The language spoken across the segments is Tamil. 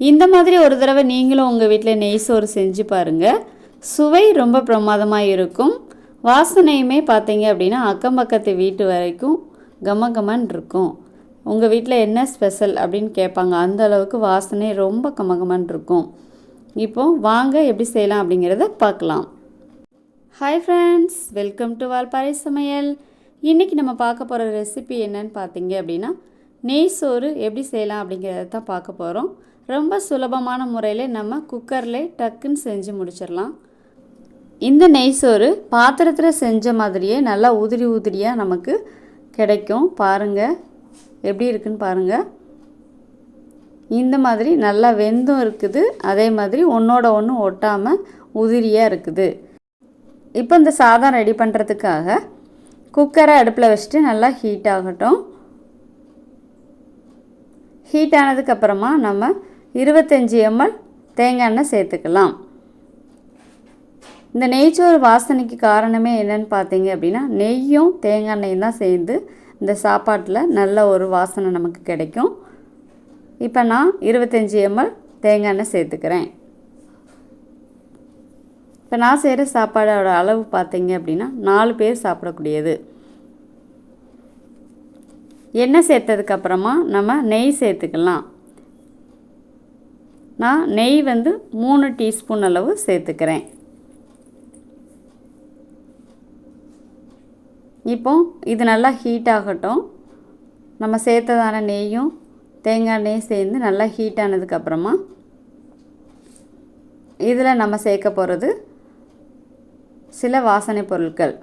இந்த மாதிரி ஒரு தடவை நீங்களும் உங்கள் வீட்டில் நெய் சோறு செஞ்சு பாருங்கள் சுவை ரொம்ப பிரமாதமாக இருக்கும். வாசனையுமே பார்த்தீங்க அப்படின்னா அக்கம் பக்கத்து வீட்டு வரைக்கும் கம கமன் இருக்கும். உங்கள் வீட்டில் என்ன ஸ்பெஷல் அப்படின்னு கேட்பாங்க அந்த அளவுக்கு வாசனை ரொம்ப கமகமன் இருக்கும். இப்போ வாங்க எப்படி செய்யலாம் அப்படிங்கிறத பார்க்கலாம். Hi friends welcome to Valparai சமையல் இன்றைக்கி நம்ம பார்க்க போகிற ரெசிபி என்னன்னு பார்த்தீங்க அப்படின்னா நெய் சோறு எப்படி செய்யலாம் அப்படிங்கிறத தான் பார்க்க போகிறோம் ரொம்ப சுலபமான முறையில் நம்ம குக்கரில் டக்குன்னு செஞ்சு முடிச்சிடலாம். இந்த நெய் சோறு பாத்திரத்தில் செஞ்ச மாதிரியே நல்லா உதிரி உதிரியாக நமக்கு கிடைக்கும். பாருங்கள் எப்படி இருக்குன்னு பாருங்கள் இந்த மாதிரி நல்லா வெந்தும் இருக்குது. அதே மாதிரி ஒன்றோட ஒன்று ஒட்டாமல் உதிரியாக இருக்குது. இப்போ இந்த சாதம் ரெடி பண்ணுறதுக்காக குக்கரை அடுப்பில் வச்சுட்டு நல்லா ஹீட் ஆகட்டும். ஹீட் ஆனதுக்கப்புறமா நம்ம இருபத்தஞ்சி எம்எல் தேங்காய் எண்ணெய் சேர்த்துக்கலாம். இந்த நெய்ச்சோறு வாசனைக்கு காரணமே என்னன்னு பார்த்தீங்க அப்படின்னா நெய்யும் தேங்காய் எண்ணெயும் தான் சேர்ந்து இந்த சாப்பாட்டில் நல்ல ஒரு வாசனை நமக்கு கிடைக்கும். இப்போ நான் இருபத்தஞ்சி எம்எல் தேங்காய் எண்ணெய் சேர்த்துக்கிறேன். இப்போ நான் செய்கிற சாப்பாடோட அளவு பார்த்தீங்க அப்படின்னா நாலு பேர் சாப்பிடக்கூடியது. எண்ணெய் சேர்த்ததுக்கப்புறமா நம்ம நெய் சேர்த்துக்கலாம். நான் நெய் வந்து மூணு டீஸ்பூன் அளவு சேர்த்துக்கிறேன். இப்போ இது நல்லா ஹீட் ஆகட்டும். நம்ம சேர்த்ததான நெய்யும் தேங்காய் நெய் சேர்ந்து நல்லா ஹீட் ஆனதுக்கப்புறமா இதில் நம்ம சேர்க்க போகிறது சில வாசனை பொருட்கள்.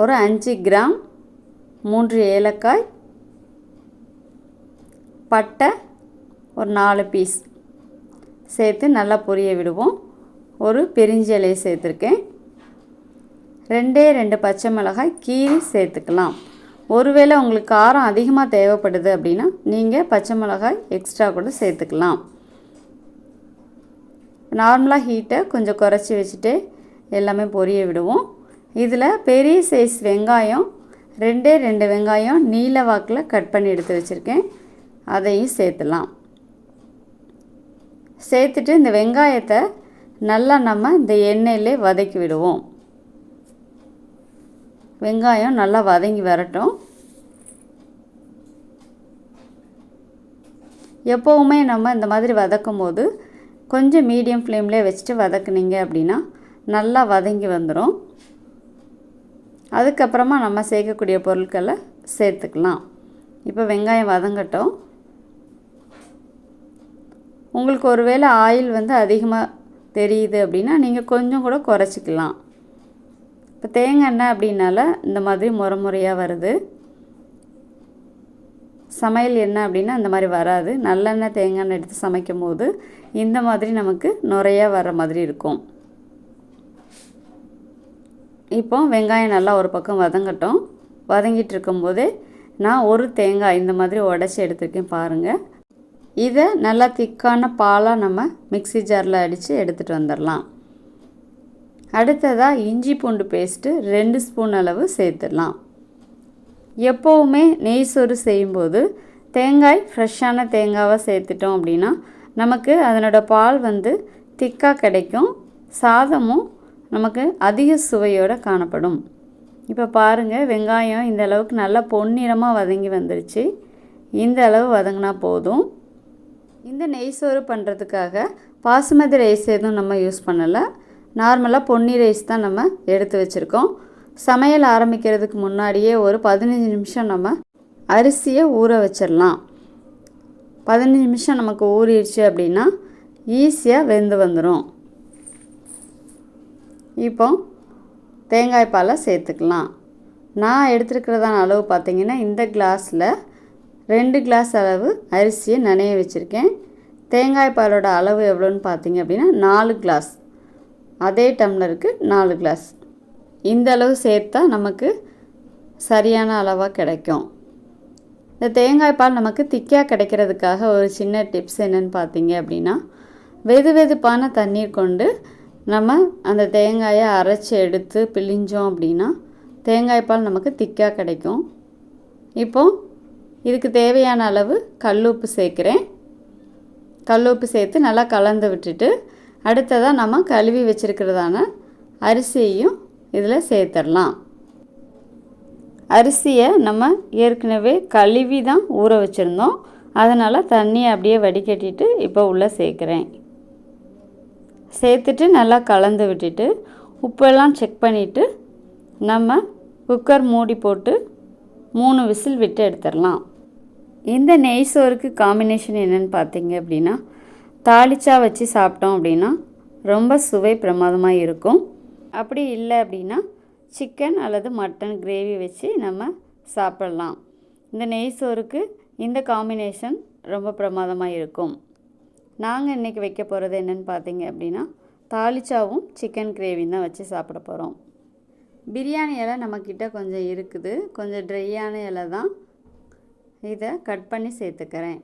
ஒரு அஞ்சு கிராம் மூன்று ஏலக்காய் பட்டை ஒரு நாலு பீஸ் சேர்த்து நல்லா பொரிய விடுவோம். ஒரு பெரிஞ்சி இலையை சேர்த்துருக்கேன். ரெண்டே ரெண்டு பச்சை மிளகாய் கீரி சேர்த்துக்கலாம். ஒருவேளை உங்களுக்கு காரம் அதிகமாக தேவைப்படுது அப்படின்னா நீங்கள் பச்சை மிளகாய் எக்ஸ்ட்ரா கூட சேர்த்துக்கலாம். நார்மலாக ஹீட்டை கொஞ்சம் குறைச்சி வச்சுட்டு எல்லாமே பொரிய விடுவோம். இதில் பெரிய சைஸ் வெங்காயம் ரெண்டே ரெண்டு வெங்காயம் நீல வாக்கில் கட் பண்ணி எடுத்து வச்சுருக்கேன். அதையும் சேர்த்துலாம். சேர்த்துட்டு இந்த வெங்காயத்தை நல்லா நம்ம இந்த எண்ணெயிலே வதக்கி விடுவோம். வெங்காயம் நல்லா வதங்கி வரட்டும். எப்போவுமே நம்ம இந்த மாதிரி வதக்கும் போது கொஞ்சம் மீடியம் ஃப்ளேம்லேயே வச்சுட்டு வதக்குனீங்க அப்படின்னா நல்லா வதங்கி வந்துடும் அதுக்கப்புறமா நம்ம சேர்க்கக்கூடிய பொருட்களை சேர்த்துக்கலாம். இப்போ வெங்காயம் வதங்கட்டும். உங்களுக்கு ஒருவேளை ஆயில் வந்து அதிகமாக தெரியுது அப்படின்னா நீங்கள் கொஞ்சம் கூட குறைச்சிக்கலாம். இப்போ தேங்காய் எண்ணெய் அப்படின்னால இந்த மாதிரி முறை முறையாக வருது. சமையல் எண்ணெய் அப்படின்னா இந்த மாதிரி வராது. நல்லெண்ணெய் தேங்காய் எண்ணெய் எடுத்து சமைக்கும் போது இந்த மாதிரி நமக்கு நுறையாக வர மாதிரி இருக்கும். இப்போ வெங்காயம் நல்லா ஒரு பக்கம் வதங்கட்டும். வதங்கிட்டு இருக்கும்போதே நான் ஒரு தேங்காய் இந்த மாதிரி உடச்சி எடுத்துருக்கேன் பாருங்கள் இதை நல்லா திக்கான பாலாக நம்ம மிக்சி ஜாரில் அடித்து எடுத்துகிட்டு வந்துடலாம் அடுத்ததாக இஞ்சி பூண்டு பேஸ்ட்டு ரெண்டு ஸ்பூன் அளவு சேர்த்துடலாம். எப்போவுமே நெய் சோறு செய்யும்போது தேங்காய் ஃப்ரெஷ்ஷான தேங்காவை சேர்த்துட்டோம் அப்படின்னா நமக்கு அதனோட பால் வந்து திக்காக கிடைக்கும். சாதமும் நமக்கு அதிக சுவையோடு காணப்படும். இப்போ பாருங்கள் வெங்காயம் இந்த அளவுக்கு நல்லா பொன்னிறமாக வதங்கி வந்துருச்சு. இந்த அளவு வதங்கினா போதும். இந்த நெய் சோறு பண்ணுறதுக்காக பாசுமதி ரைஸ் எதுவும் நம்ம யூஸ் பண்ணலை. நார்மலாக பொன்னி ரைஸ் தான் நம்ம எடுத்து வச்சுருக்கோம். சமையல் ஆரம்பிக்கிறதுக்கு முன்னாடியே ஒரு பதினஞ்சு நிமிஷம் நம்ம அரிசியை ஊற வச்சிடலாம். பதினஞ்சு நிமிஷம் நமக்கு ஊறிடுச்சு அப்படின்னா ஈஸியாக வெந்து வந்துடும் இப்போ தேங்காய் பாலை சேர்த்துக்கலாம். நான் எடுத்துருக்கிறதான அளவு பார்த்திங்கன்னா இந்த கிளாஸில் ரெண்டு கிளாஸ் அளவு அரிசியை நனைய வச்சுருக்கேன். தேங்காய் பாலோட அளவு எவ்வளோன்னு பார்த்தீங்க அப்படின்னா நாலு கிளாஸ் அதே டம்ளருக்கு நாலு கிளாஸ் இந்த அளவு சேர்த்தா நமக்கு சரியான அளவாக கிடைக்கும். இந்த தேங்காய் பால் நமக்கு திக்காக கிடைக்கிறதுக்காக ஒரு சின்ன டிப்ஸ் என்னென்னு பார்த்தீங்க அப்படின்னா வெது வெதுப்பான தண்ணீர் கொண்டு நம்ம அந்த தேங்காயை அரைச்சி எடுத்து பிழிஞ்சோம் அப்படின்னா தேங்காய் பால் நமக்கு திக்காக கிடைக்கும். இப்போது இதுக்கு தேவையான அளவு கல் உப்பு சேர்க்குறேன். கல்லுப்பு சேர்த்து நல்லா கலந்து விட்டுட்டு அடுத்ததாக நம்ம கழுவி வச்சுருக்கிறதான அரிசியையும் இதில் சேர்த்துடலாம் அரிசியை நம்ம ஏற்கனவே கழுவி தான் ஊற வச்சுருந்தோம். அதனால் தண்ணியை அப்படியே வடிகட்டிட்டு இப்போ உள்ளே சேர்க்குறேன். சேர்த்துட்டு நல்லா கலந்து விட்டுட்டு உப்பெல்லாம் செக் பண்ணிவிட்டு நம்ம குக்கர் மூடி போட்டு மூணு விசில் விட்டு எடுத்துடலாம் இந்த நெய் சோறுக்கு காம்பினேஷன் என்னென்னு பார்த்தீங்க அப்படின்னா தாளிச்சா வச்சு சாப்பிட்டோம் அப்படின்னா ரொம்ப சுவை பிரமாதமாக இருக்கும். அப்படி இல்லை அப்படின்னா சிக்கன் அல்லது மட்டன் கிரேவி வச்சு நம்ம சாப்பிடலாம். இந்த நெய் சோறுக்கு இந்த காம்பினேஷன் ரொம்ப பிரமாதமாக இருக்கும். நாங்கள் இன்றைக்கி வைக்க போகிறது என்னென்னு பார்த்தீங்க அப்படின்னா தாளிச்சாவும் சிக்கன் கிரேவியும் தான் வச்சு சாப்பிட போகிறோம் பிரியாணி இலை நம்மக்கிட்ட கொஞ்சம் இருக்குது. கொஞ்சம் ட்ரையான இலை தான். இதை கட் பண்ணி சேர்த்துக்கிறேன்.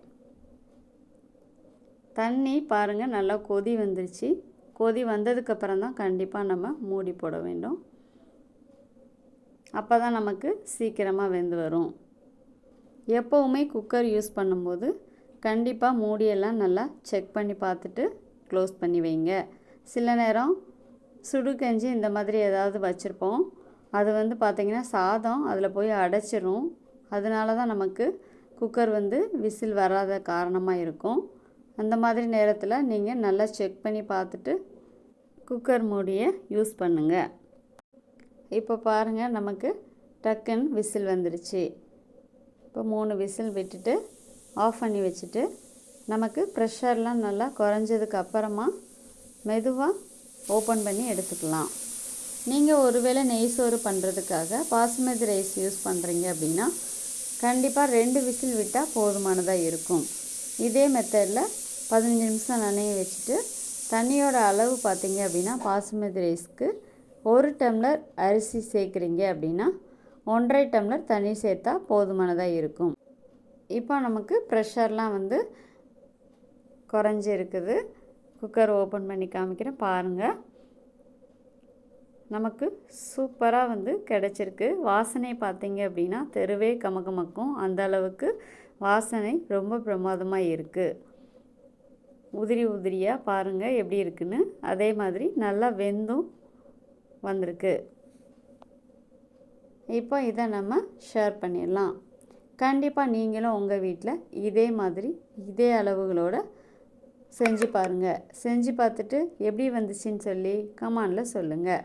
தண்ணி பாருங்கள் நல்லா கொதி வந்துருச்சு. கொதி வந்ததுக்கப்புறம் தான் கண்டிப்பாக நம்ம மூடி போட வேண்டும். அப்போ தான் நமக்கு சீக்கிரமாக வெந்து வரும். எப்போவுமே குக்கர் யூஸ் பண்ணும்போது கண்டிப்பாக மூடியெல்லாம் நல்லா செக் பண்ணி பார்த்துட்டு க்ளோஸ் பண்ணி வைங்க. சில நேரம் சுடுகஞ்சி இந்த மாதிரி ஏதாவது வச்சுருப்போம். அது வந்து பார்த்திங்கன்னா சாதம் அதில் போய் அடைச்சிரும். அதனால தான் நமக்கு குக்கர் வந்து விசில் வராத காரணமாக இருக்கும். அந்த மாதிரி நேரத்தில் நீங்கள் நல்லா செக் பண்ணி பார்த்துட்டு குக்கர் மூடியை யூஸ் பண்ணுங்கள் இப்போ பாருங்கள் நமக்கு டக்குன்னு விசில் வந்துடுச்சு இப்போ மூணு விசில் விட்டுட்டு ஆஃப் பண்ணி வச்சுட்டு நமக்கு ப்ரெஷர்லாம் நல்லா குறைஞ்சதுக்கு அப்புறமா மெதுவாக ஓப்பன் பண்ணி எடுத்துக்கலாம். நீங்கள் ஒருவேளை நெய் சோறு பண்ணுறதுக்காக பாசுமதி ரைஸ் யூஸ் பண்ணுறீங்க அப்படின்னா கண்டிப்பாக ரெண்டு விசில் விட்டால் போதுமானதாக இருக்கும். இதே மெத்தடில் பதினஞ்சு நிமிஷம் நனைய வச்சுட்டு தண்ணியோட அளவு பார்த்தீங்க அப்படின்னா பாசுமதி ரைஸ்க்கு ஒரு டம்ளர் அரிசி சேர்க்குறீங்க அப்படின்னா ஒன்றரை டம்ளர் தண்ணி சேர்த்தா போதுமானதாக இருக்கும். இப்போ நமக்கு ப்ரெஷர்லாம் வந்து குறைஞ்சி இருக்குது குக்கர் ஓப்பன் பண்ணி காமிக்கிறேன் பாருங்கள் நமக்கு சூப்பராக வந்து கிடச்சிருக்கு. வாசனை பார்த்தீங்க அப்படின்னா தெருவே கமகமக்கும். அந்த அளவுக்கு வாசனை ரொம்ப பிரமாதமாக இருக்குது உதிரி உதிரியாக பாருங்கள் எப்படி இருக்குன்னு. அதே மாதிரி நல்லா வெந்தும் வந்திருக்கு. இப்போ இதை நம்ம ஷேர் பண்ணிடலாம். கண்டிப்பாக நீங்களும் உங்கள் வீட்டில் இதே மாதிரி இதே அளவுகளோட செஞ்சு பாருங்கள் செஞ்சு பார்த்துட்டு எப்படி வந்துச்சுன்னு சொல்லி கமானில் சொல்லுங்கள்